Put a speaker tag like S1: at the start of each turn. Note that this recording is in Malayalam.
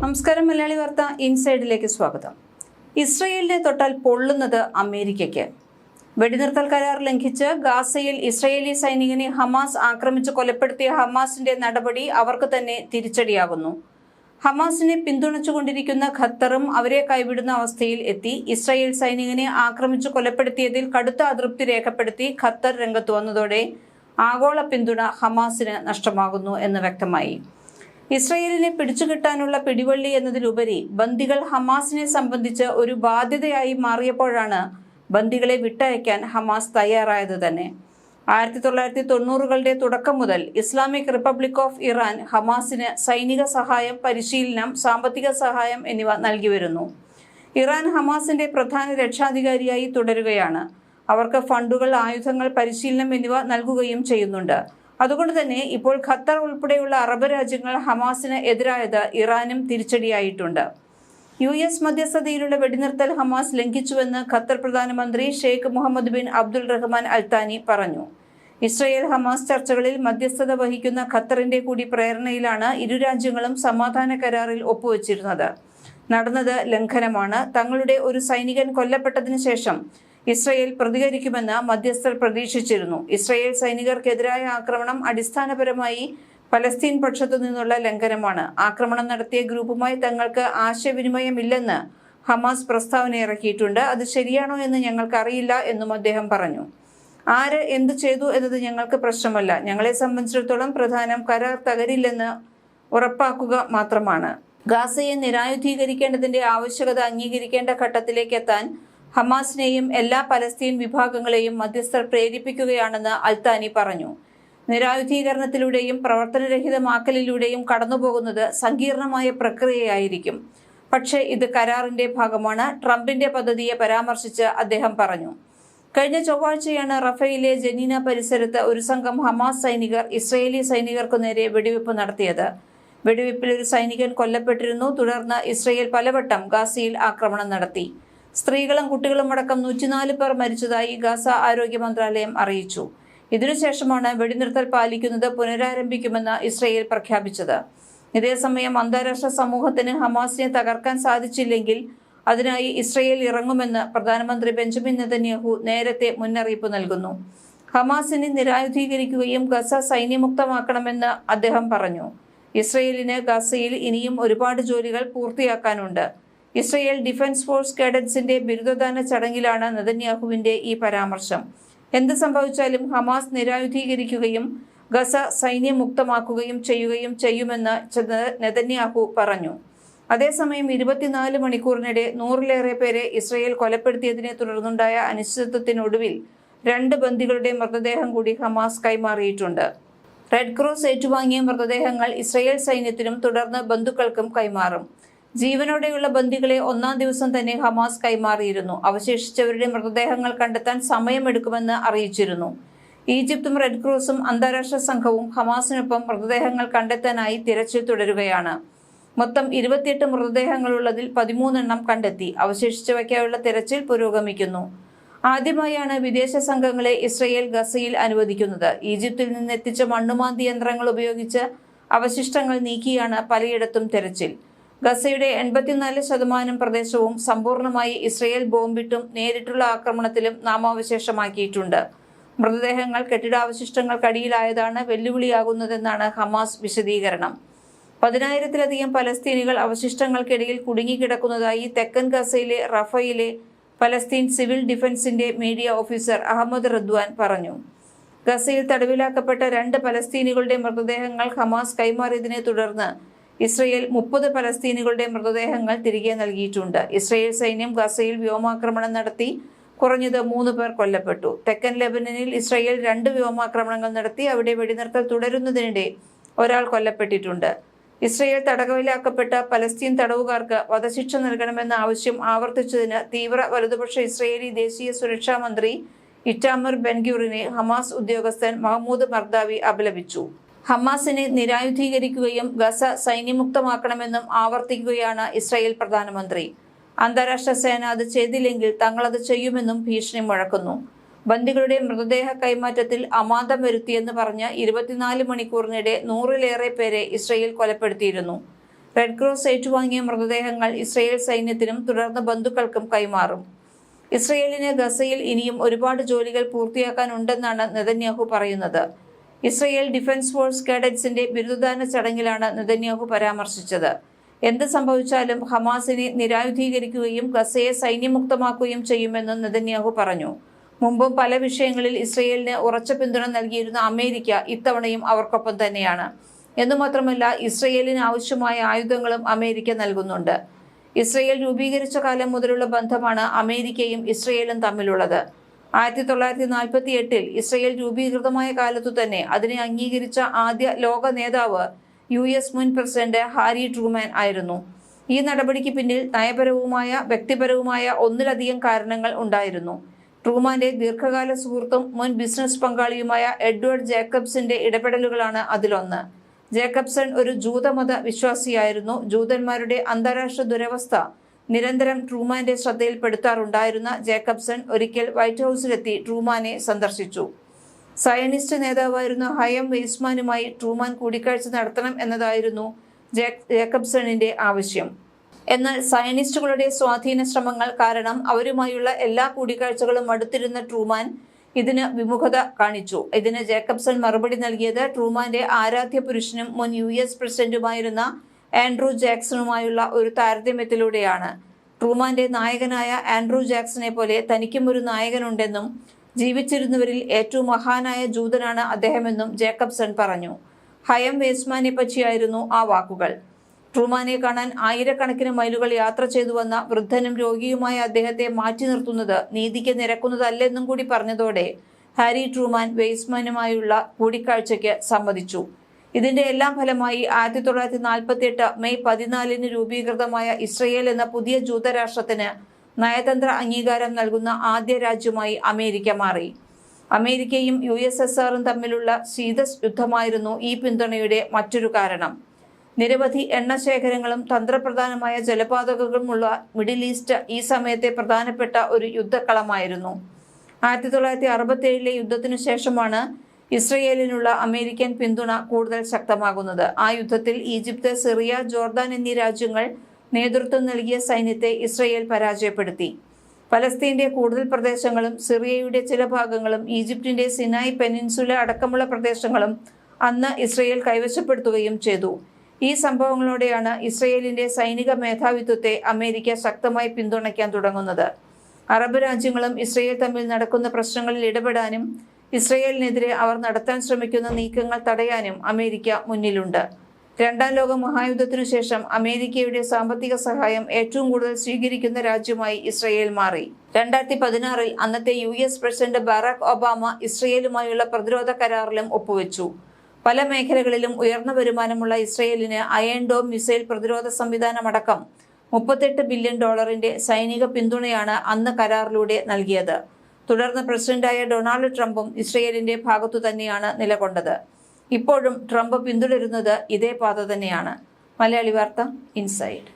S1: നമസ്കാരം മലയാളി വാർത്ത ഇൻസൈഡിലേക്ക് സ്വാഗതം. ഇസ്രയേലിനെ തൊട്ടാൽ പൊള്ളുന്നത് അമേരിക്കയ്ക്ക്. വെടിനിർത്തൽ കരാർ ലംഘിച്ച് ഗാസയിൽ ഇസ്രയേലി സൈനികനെ ഹമാസ് ആക്രമിച്ച് കൊലപ്പെടുത്തിയ ഹമാസിന്റെ നടപടി അവർക്ക് തന്നെ തിരിച്ചടിയാകുന്നു. ഹമാസിനെ പിന്തുണച്ചുകൊണ്ടിരിക്കുന്ന ഖത്തറും അവരെ കൈവിടുന്ന അവസ്ഥയിൽ എത്തി. ഇസ്രയേൽ സൈനികനെ ആക്രമിച്ചു കൊലപ്പെടുത്തിയതിൽ കടുത്ത അതൃപ്തി രേഖപ്പെടുത്തി ഖത്തർ രംഗത്ത് വന്നതോടെ ആഗോള പിന്തുണ ഹമാസിന് നഷ്ടമാകുന്നു എന്ന് വ്യക്തമായി. ഇസ്രയേലിനെ പിടിച്ചുകിട്ടാനുള്ള പിടിവള്ളി എന്നതിലുപരി ബന്ദികൾ ഹമാസിനെ സംബന്ധിച്ച് ഒരു ബാധ്യതയായി മാറിയപ്പോഴാണ് ബന്ദികളെ വിട്ടയക്കാൻ ഹമാസ് തയ്യാറായത് തന്നെ. ആയിരത്തി തൊള്ളായിരത്തി തൊണ്ണൂറുകളുടെ തുടക്കം മുതൽ ഇസ്ലാമിക് റിപ്പബ്ലിക് ഓഫ് ഇറാൻ ഹമാസിന് സൈനിക സഹായം പരിശീലനം സാമ്പത്തിക സഹായം എന്നിവ നൽകി വരുന്നു. ഇറാൻ ഹമാസിന്റെ പ്രധാന രക്ഷാധികാരിയായി തുടരുകയാണ്. അവർക്ക് ഫണ്ടുകൾ ആയുധങ്ങൾ പരിശീലനം എന്നിവ നൽകുകയും ചെയ്യുന്നുണ്ട്. അതുകൊണ്ട് തന്നെ ഇപ്പോൾ ഖത്തർ ഉൾപ്പെടെയുള്ള അറബ് രാജ്യങ്ങൾ ഹമാസിന് എതിരായത് ഇറാനും തിരിച്ചടിയായിട്ടുണ്ട്. യു എസ് മധ്യസ്ഥതയിലുള്ള വെടിനിർത്തൽ ഹമാസ് ലംഘിച്ചുവെന്ന് ഖത്തർ പ്രധാനമന്ത്രി Sheikh Mohammed bin Abdul Rahman Al Thani പറഞ്ഞു. ഇസ്രയേൽ ഹമാസ് ചർച്ചകളിൽ മധ്യസ്ഥത വഹിക്കുന്ന ഖത്തറിന്റെ കൂടി പ്രേരണയിലാണ് ഇരു രാജ്യങ്ങളും സമാധാന കരാറിൽ ഒപ്പുവച്ചിരുന്നത്. നടന്നത് ലംഘനമാണ്. തങ്ങളുടെ ഒരു സൈനികൻ കൊല്ലപ്പെട്ടതിന് ശേഷം ഇസ്രയേൽ പ്രതികരിക്കുമെന്ന് മധ്യസ്ഥർ പ്രതീക്ഷിച്ചിരുന്നു. ഇസ്രയേൽ സൈനികർക്കെതിരായ ആക്രമണം അടിസ്ഥാനപരമായി പലസ്തീൻ പക്ഷത്തു നിന്നുള്ള ലംഘനമാണ്. ആക്രമണം നടത്തിയ ഗ്രൂപ്പുമായി തങ്ങൾക്ക് ആശയവിനിമയമില്ലെന്ന് ഹമാസ് പ്രസ്താവന ഇറക്കിയിട്ടുണ്ട്. അത് ശരിയാണോ എന്ന് ഞങ്ങൾക്ക് അറിയില്ല എന്നും അദ്ദേഹം പറഞ്ഞു. ആര് എന്ത് ചെയ്തു എന്നത് ഞങ്ങൾക്ക് പ്രശ്നമല്ല. ഞങ്ങളെ സംബന്ധിച്ചിടത്തോളം പ്രധാനം കരാർ തകരില്ലെന്ന് ഉറപ്പാക്കുക മാത്രമാണ്. ഗാസയെ നിരായുധീകരിക്കേണ്ടതിന്റെ ആവശ്യകത അംഗീകരിക്കേണ്ട ഘട്ടത്തിലേക്ക് എത്താൻ ഹമാസിനെയും എല്ലാ പലസ്തീൻ വിഭാഗങ്ങളെയും മധ്യസ്ഥർ പ്രേരിപ്പിക്കുകയാണെന്ന് അൽത്താനി പറഞ്ഞു. നിരായുധീകരണത്തിലൂടെയും പ്രവർത്തനരഹിതമാക്കലിലൂടെയും കടന്നുപോകുന്നത് സങ്കീർണമായ പ്രക്രിയയായിരിക്കും. പക്ഷേ ഇത് കരാറിന്റെ ഭാഗമാണ്. ട്രംപിന്റെ പദ്ധതിയെ പരാമർശിച്ച് അദ്ദേഹം പറഞ്ഞു. കഴിഞ്ഞ ചൊവ്വാഴ്ചയാണ് റഫയിലെ ജനീന പരിസരത്ത് ഒരു സംഘം ഹമാസ് സൈനികർ ഇസ്രയേലി സൈനികർക്കു നേരെ വെടിവെപ്പ് നടത്തിയത്. വെടിവെപ്പിൽ ഒരു സൈനികൻ കൊല്ലപ്പെട്ടിരുന്നു. തുടർന്ന് ഇസ്രയേൽ പലവട്ടം ഗാസയിൽ ആക്രമണം നടത്തി. സ്ത്രീകളും കുട്ടികളും അടക്കം നൂറ്റിനാല് പേർ മരിച്ചതായി ഗാസ ആരോഗ്യ മന്ത്രാലയം അറിയിച്ചു. ഇതിനുശേഷമാണ് വെടിനിർത്തൽ പാലിക്കുന്നത് പുനരാരംഭിക്കുമെന്ന് ഇസ്രയേൽ പ്രഖ്യാപിച്ചത്. ഇതേസമയം അന്താരാഷ്ട്ര സമൂഹത്തിന് ഹമാസിനെ തകർക്കാൻ സാധിച്ചില്ലെങ്കിൽ അതിനായി ഇസ്രയേൽ ഇറങ്ങുമെന്ന് പ്രധാനമന്ത്രി ബെഞ്ചമിൻ നെതന്യാഹു നേരത്തെ മുന്നറിയിപ്പ് നൽകുന്നു. ഹമാസിനെ നിരായുധീകരിക്കുകയും ഗസ സൈന്യമുക്തമാക്കണമെന്ന് അദ്ദേഹം പറഞ്ഞു. ഇസ്രയേലിന് ഗസയിൽ ഇനിയും ഒരുപാട് ജോലികൾ പൂർത്തിയാക്കാനുണ്ട്. ഇസ്രയേൽ ഡിഫൻസ് ഫോഴ്സ് കേഡറ്റ്സിന്റെ ബിരുദദാന ചടങ്ങിലാണ് നെതന്യാഹുവിന്റെ ഈ പരാമർശം. എന്ത് സംഭവിച്ചാലും ഹമാസ് നിരായുധീകരിക്കുകയും ഗസ സൈന്യം മുക്തമാക്കുകയും ചെയ്യുകയും ചെയ്യുമെന്ന് നെതന്യാഹു പറഞ്ഞു. അതേസമയം ഇരുപത്തിനാല് മണിക്കൂറിനിടെ നൂറിലേറെ പേരെ ഇസ്രയേൽ കൊലപ്പെടുത്തിയതിനെ തുടർന്നുണ്ടായ അനിശ്ചിതത്വത്തിനൊടുവിൽ രണ്ട് ബന്ദികളുടെ മൃതദേഹം കൂടി ഹമാസ് കൈമാറിയിട്ടുണ്ട്. റെഡ് ക്രോസ് ഏറ്റുവാങ്ങിയ മൃതദേഹങ്ങൾ ഇസ്രയേൽ സൈന്യത്തിനും തുടർന്ന് ബന്ധുക്കൾക്കും കൈമാറും. ജീവനോടെയുള്ള ബന്ദികളെ ഒന്നാം ദിവസം തന്നെ ഹമാസ് കൈമാറിയിരുന്നു. അവശേഷിച്ചവരുടെ മൃതദേഹങ്ങൾ കണ്ടെത്താൻ സമയമെടുക്കുമെന്ന് അറിയിച്ചിരുന്നു. ഈജിപ്തും റെഡ് ക്രോസും അന്താരാഷ്ട്ര സംഘവും ഹമാസിനൊപ്പം മൃതദേഹങ്ങൾ കണ്ടെത്താനായി തിരച്ചിൽ തുടരുകയാണ്. മൊത്തം ഇരുപത്തിയെട്ട് മൃതദേഹങ്ങളുള്ളതിൽ പതിമൂന്നെണ്ണം കണ്ടെത്തി. അവശേഷിച്ചവയ്ക്കായുള്ള തിരച്ചിൽ പുരോഗമിക്കുന്നു. ആദ്യമായാണ് വിദേശ സംഘങ്ങളെ ഇസ്രയേൽ ഗസയിൽ അനുവദിക്കുന്നത്. ഈജിപ്തിൽ നിന്ന് എത്തിച്ച മണ്ണുമാന്തി യന്ത്രങ്ങൾ ഉപയോഗിച്ച് അവശിഷ്ടങ്ങൾ നീക്കിയാണ് പലയിടത്തും തെരച്ചിൽ. ഗസയുടെ എൺപത്തിനാല് ശതമാനം പ്രദേശവും സമ്പൂർണമായി ഇസ്രയേൽ ബോംബിട്ടും നേരിട്ടുള്ള ആക്രമണത്തിലും നാമാവശേഷമാക്കിയിട്ടുണ്ട്. മൃതദേഹങ്ങൾ കെട്ടിടാവശിഷ്ടങ്ങൾക്കടിയിലായതാണ് വെല്ലുവിളിയാകുന്നതെന്നാണ് ഹമാസ് വിശദീകരണം. പതിനായിരത്തിലധികം പലസ്തീനികൾ അവശിഷ്ടങ്ങൾക്കിടയിൽ കുടുങ്ങിക്കിടക്കുന്നതായി തെക്കൻ ഗസയിലെ റഫയിലെ പലസ്തീൻ സിവിൽ ഡിഫൻസിന്റെ മീഡിയ ഓഫീസർ അഹമ്മദ് റദ്വാൻ പറഞ്ഞു. ഗസയിൽ തടവിലാക്കപ്പെട്ട രണ്ട് പലസ്തീനികളുടെ മൃതദേഹങ്ങൾ ഹമാസ് കൈമാറിയതിനെ തുടർന്ന് ഇസ്രയേൽ മുപ്പത് പലസ്തീനുകളുടെ മൃതദേഹങ്ങൾ തിരികെ നൽകിയിട്ടുണ്ട്. ഇസ്രയേൽ സൈന്യം ഗസയിൽ വ്യോമാക്രമണം നടത്തി കുറഞ്ഞത് മൂന്ന് പേർ കൊല്ലപ്പെട്ടു. തെക്കൻ ലെബനനിൽ ഇസ്രയേൽ രണ്ട് വ്യോമാക്രമണങ്ങൾ നടത്തി അവിടെ വെടിനിർത്തൽ തുടരുന്നതിനിടെ ഒരാൾ കൊല്ലപ്പെട്ടിട്ടുണ്ട്. ഇസ്രയേൽ തടവിലാക്കപ്പെട്ട പലസ്തീൻ തടവുകാർക്ക് വധശിക്ഷ നൽകണമെന്ന ആവശ്യം ആവർത്തിച്ചതിന് തീവ്ര വലതുപക്ഷ ഇസ്രയേലി ദേശീയ സുരക്ഷാ മന്ത്രി ഇറ്റാമർ ബെൻഗ്യൂറിനെ ഹമാസ് ഉദ്യോഗസ്ഥൻ മഹമ്മൂദ് മർദാവി അപലപിച്ചു. ഹമാസിനെ നിരായുധീകരിക്കുകയും ഗസ സൈന്യമുക്തമാക്കണമെന്നും ആവർത്തിക്കുകയാണ് ഇസ്രായേൽ പ്രധാനമന്ത്രി. അന്താരാഷ്ട്ര സേന അത് ചെയ്തില്ലെങ്കിൽ തങ്ങളത് ചെയ്യുമെന്നും ഭീഷണി മുഴക്കുന്നു. ബന്ദികളുടെ മൃതദേഹ കൈമാറ്റത്തിൽ അമാന്തം വരുത്തിയെന്ന് പറഞ്ഞ് ഇരുപത്തിനാല് മണിക്കൂറിനിടെ നൂറിലേറെ പേരെ ഇസ്രയേൽ കൊലപ്പെടുത്തിയിരുന്നു. റെഡ് ക്രോസ് ഏറ്റുവാങ്ങിയ മൃതദേഹങ്ങൾ ഇസ്രയേൽ സൈന്യത്തിനും തുടർന്ന് ബന്ധുക്കൾക്കും കൈമാറും. ഇസ്രയേലിന് ഗസയിൽ ഇനിയും ഒരുപാട് ജോലികൾ പൂർത്തിയാക്കാനുണ്ടെന്നാണ് നെതന്യാഹു പറയുന്നത്. ഇസ്രയേൽ ഡിഫൻസ് ഫോഴ്സ് കേഡറ്റ്സിന്റെ ബിരുദദാന ചടങ്ങിലാണ് നെതന്യാഹു പരാമർശിച്ചത്. എന്ത് സംഭവിച്ചാലും ഹമാസിനെ നിരായുധീകരിക്കുകയും ഗസയെ സൈന്യമുക്തമാക്കുകയും ചെയ്യുമെന്നും നെതന്യാഹു പറഞ്ഞു. മുമ്പും പല വിഷയങ്ങളിൽ ഇസ്രയേലിന് ഉറച്ച പിന്തുണ നൽകിയിരുന്ന അമേരിക്ക ഇത്തവണയും അവർക്കൊപ്പം തന്നെയാണ്. എന്നു മാത്രമല്ല ഇസ്രയേലിന് ആവശ്യമായ ആയുധങ്ങളും അമേരിക്ക നൽകുന്നുണ്ട്. ഇസ്രയേൽ രൂപീകരിച്ച കാലം മുതലുള്ള ബന്ധമാണ് അമേരിക്കയും ഇസ്രയേലും തമ്മിലുള്ളത്. ആയിരത്തി തൊള്ളായിരത്തി നാൽപ്പത്തി എട്ടിൽ ഇസ്രയേൽ രൂപീകൃതമായ കാലത്തു തന്നെ അതിനെ അംഗീകരിച്ച ആദ്യ ലോക നേതാവ് യു എസ് മുൻ പ്രസിഡന്റ് ഹാരി ട്രൂമാൻ ആയിരുന്നു. ഈ നടപടിക്ക് പിന്നിൽ നയപരവുമായ വ്യക്തിപരവുമായ ഒന്നിലധികം കാരണങ്ങൾ ഉണ്ടായിരുന്നു. ട്രൂമാന്റെ ദീർഘകാല സുഹൃത്തും മുൻ ബിസിനസ് പങ്കാളിയുമായ എഡ്വേർഡ് ജേക്കബ്സിന്റെ ഇടപെടലുകളാണ് അതിലൊന്ന്. ജേക്കബ്സൺ ഒരു ജൂതമത വിശ്വാസിയായിരുന്നു. ജൂതന്മാരുടെ അന്താരാഷ്ട്ര ദുരവസ്ഥ നിരന്തരം ട്രൂമാന്റെ ശ്രദ്ധയിൽപ്പെടുത്താറുണ്ടായിരുന്ന ജേക്കബ്സൺ ഒരിക്കൽ വൈറ്റ് ഹൗസിലെത്തി ട്രൂമാനെ സന്ദർശിച്ചു. സയനിസ്റ്റ് നേതാവായിരുന്ന ഹയം വെയ്സ്മാനുമായി ട്രൂമാൻ കൂടിക്കാഴ്ച നടത്തണം എന്നതായിരുന്നു ജേക്ക് ജേക്കബ്സണിന്റെ ആവശ്യം. എന്നാൽ സയനിസ്റ്റുകളുടെ സ്വാധീന ശ്രമങ്ങൾ കാരണം അവരുമായുള്ള എല്ലാ കൂടിക്കാഴ്ചകളും അടുത്തിരുന്ന ട്രൂമാൻ ഇതിന് വിമുഖത കാണിച്ചു. ഇതിന് ജേക്കബ്സൺ മറുപടി നൽകിയത് ട്രൂമാന്റെ ആരാധ്യ പുരുഷനും മുൻ യു എസ് പ്രസിഡന്റുമായിരുന്ന ആൻഡ്രൂ ജാക്സണുമായുള്ള ഒരു താരതമ്യത്തിലൂടെയാണ്. ട്രൂമാന്റെ നായകനായ ആൻഡ്രൂ ജാക്സനെ പോലെ തനിക്കും ഒരു നായകനുണ്ടെന്നും ജീവിച്ചിരുന്നവരിൽ ഏറ്റവും മഹാനായ ജൂതനാണ് അദ്ദേഹമെന്നും ജേക്കബ്സൺ പറഞ്ഞു. ഹയം വേസ്മാനെ പറ്റിയായിരുന്നു ആ വാക്കുകൾ. ട്രൂമാനെ കാണാൻ ആയിരക്കണക്കിന് മൈലുകൾ യാത്ര ചെയ്തു വന്ന വൃദ്ധനും രോഗിയുമായ അദ്ദേഹത്തെ മാറ്റി നിർത്തുന്നത് നീതിക്ക് നിരക്കുന്നതല്ലെന്നും കൂടി പറഞ്ഞതോടെ ഹാരി ട്രൂമാൻ വേസ്മാനുമായുള്ള കൂടിക്കാഴ്ചയ്ക്ക് സമ്മതിച്ചു. ഇതിന്റെ എല്ലാം ഫലമായി ആയിരത്തി തൊള്ളായിരത്തി നാൽപ്പത്തി എട്ട് മെയ് പതിനാലിന് രൂപീകൃതമായ ഇസ്രയേൽ എന്ന പുതിയ ജൂതരാഷ്ട്രത്തിന് നയതന്ത്ര അംഗീകാരം നൽകുന്ന ആദ്യ രാജ്യമായി അമേരിക്ക മാറി. അമേരിക്കയും യു എസ് എസ് ആറും തമ്മിലുള്ള ശീത യുദ്ധമായിരുന്നു ഈ പിന്തുണയുടെ മറ്റൊരു കാരണം. നിരവധി എണ്ണശേഖരങ്ങളും തന്ത്രപ്രധാനമായ ജലപാതകളുമുള്ള മിഡിൽ ഈസ്റ്റ് ഈ സമയത്തെ പ്രധാനപ്പെട്ട ഒരു യുദ്ധക്കളമായിരുന്നു. ആയിരത്തി തൊള്ളായിരത്തി അറുപത്തി ഏഴിലെ യുദ്ധത്തിനു ശേഷമാണ് ഇസ്രയേലിനുള്ള അമേരിക്കൻ പിന്തുണ കൂടുതൽ ശക്തമാകുന്നത്. ആ യുദ്ധത്തിൽ ഈജിപ്ത് സിറിയ ജോർദാൻ എന്നീ രാജ്യങ്ങൾ നേതൃത്വം നൽകിയ സൈന്യത്തെ ഇസ്രയേൽ പരാജയപ്പെടുത്തി. ഫലസ്തീന്റെ കൂടുതൽ പ്രദേശങ്ങളും സിറിയയുടെ ചില ഭാഗങ്ങളും ഈജിപ്തിന്റെ സിനായ് പെനിൻസുല അടക്കമുള്ള പ്രദേശങ്ങളും അന്ന് ഇസ്രയേൽ കൈവശപ്പെടുത്തുകയും ചെയ്തു. ഈ സംഭവങ്ങളോടെയാണ് ഇസ്രയേലിന്റെ സൈനിക മേധാവിത്വത്തെ അമേരിക്ക ശക്തമായി പിന്തുണയ്ക്കാൻ തുടങ്ങുന്നത്. അറബ് രാജ്യങ്ങളും ഇസ്രയേൽ തമ്മിൽ നടക്കുന്ന പ്രശ്നങ്ങളിൽ ഇടപെടാനും ഇസ്രയേലിനെതിരെ അവർ നടത്താൻ ശ്രമിക്കുന്ന നീക്കങ്ങൾ തടയാനും അമേരിക്ക മുന്നിലുണ്ട്. രണ്ടാം ലോക മഹായുദ്ധത്തിനു ശേഷം അമേരിക്കയുടെ സാമ്പത്തിക സഹായം ഏറ്റവും കൂടുതൽ സ്വീകരിക്കുന്ന രാജ്യമായി ഇസ്രയേൽ മാറി. രണ്ടായിരത്തി പതിനാറിൽ അന്നത്തെ U S president Barack Obama ഇസ്രയേലുമായുള്ള പ്രതിരോധ കരാറിലും ഒപ്പുവെച്ചു. പല മേഖലകളിലും ഉയർന്ന വരുമാനമുള്ള ഇസ്രയേലിന് അയൺ ഡോം മിസൈൽ പ്രതിരോധ സംവിധാനമടക്കം മുപ്പത്തെട്ട് ബില്യൺ ഡോളറിന്റെ സൈനിക പിന്തുണയാണ് അന്ന് കരാറിലൂടെ നൽകിയത്. തുടർന്ന് പ്രസിഡന്റായ ഡൊണാൾഡ് ട്രംപും ഇസ്രയേലിന്റെ ഭാഗത്തു തന്നെയാണ് നിലകൊണ്ടത്. ഇപ്പോഴും ട്രംപ് പിന്തുടരുന്നത് ഇതേ പാത തന്നെയാണ്. മലയാളി വാർത്ത ഇൻസൈഡ്.